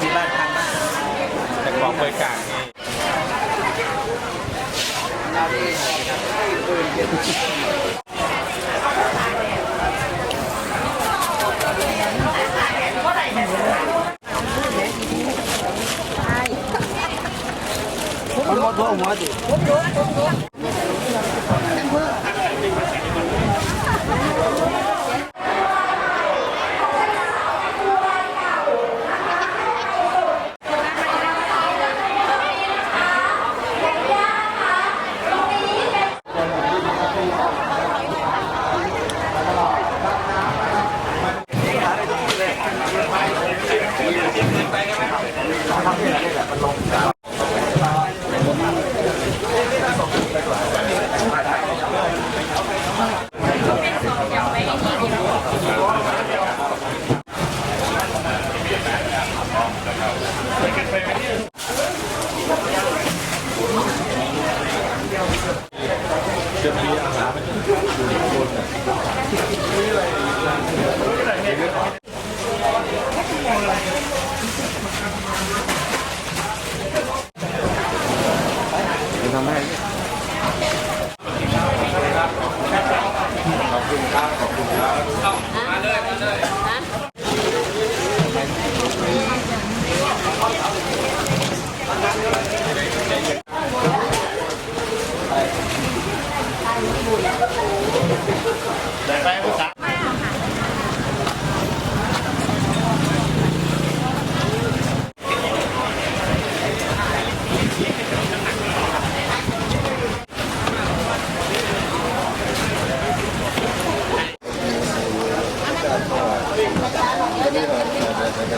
ที่บ้านทางบ้านแต่กองบริการนี่ มันห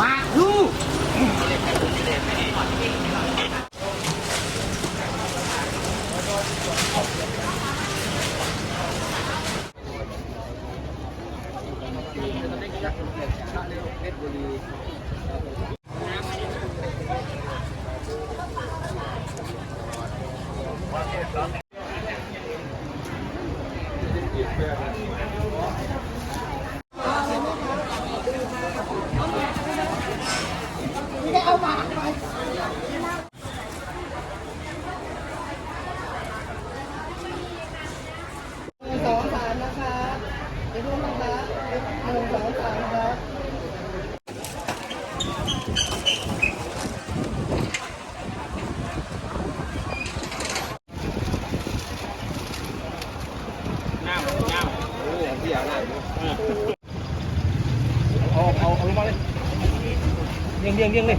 มดทั่ หัวดิสองสามนะคะเดี๋ยวพูดนะคะหนึ่งสองสามนะคะเอาเอาเอาลงมาเลย เรียงเรียงเรียงเลย